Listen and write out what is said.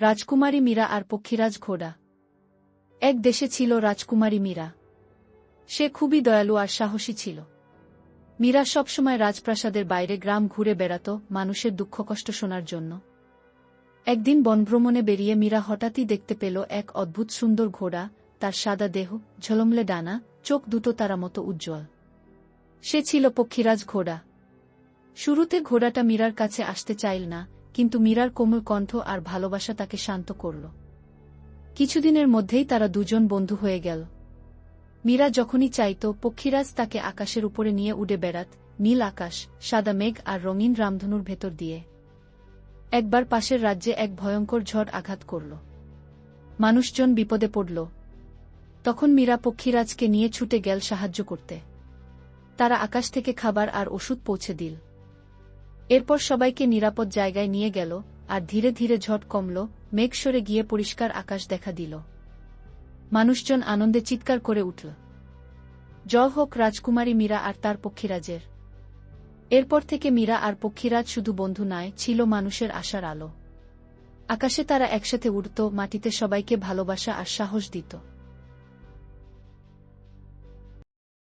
রাজকুমারী মীরা আর পক্ষীরাজ ঘোড়া। এক দেশে ছিল রাজকুমারী মীরা। সে খুবই দয়ালু আর সাহসী ছিল। মীরা সবসময় রাজপ্রাসাদের বাইরে গ্রাম ঘুরে বেড়াত মানুষের দুঃখ কষ্ট শোনার জন্য। একদিন বনভ্রমণে বেরিয়ে মীরা হঠাৎই দেখতে পেল এক অদ্ভুত সুন্দর ঘোড়া, তার সাদা দেহ, ঝলমলে ডানা, চোখ দুটো তারা মতো উজ্জ্বল। সে ছিল পক্ষীরাজ ঘোড়া। শুরুতে ঘোড়াটা মীরার কাছে আসতে চাইল না কিন্তু মীরার কোমল কণ্ঠ আর ভালোবাসা তাকে শান্ত করল। কিছুদিনের মধ্যেই তারা দুজন বন্ধু হয়ে গেল। মীরা যখনই চাইত, পক্ষীরাজ তাকে আকাশের উপরে নিয়ে উড়ে বেড়াত, নীল আকাশ, সাদা মেঘ আর রঙিন রামধনুর ভেতর দিয়ে। একবার পাশের রাজ্যে এক ভয়ঙ্কর ঝড় আঘাত করল। মানুষজন বিপদে পড়ল। তখন মীরা পক্ষীরাজকে নিয়ে ছুটে গেল সাহায্য করতে। তারা আকাশ থেকে খাবার আর ওষুধ পৌঁছে দিল। এরপর সবাইকে নিরাপদ জায়গায় নিয়ে গেল, আর ধীরে ধীরে ঝট কমল, মেঘ সরে গিয়ে পরিষ্কার আকাশ দেখা দিল। মানুষজন আনন্দে চিৎকার করে উঠল। জয় হোক, রাজকুমারী মীরা আর তার পক্ষীরাজের। এরপর থেকে মীরা আর পক্ষীরাজ শুধু বন্ধু নয়, ছিল মানুষের আশার আলো। আকাশে তারা একসাথে উড়ত, মাটিতে সবাইকে ভালোবাসা আর সাহস দিত।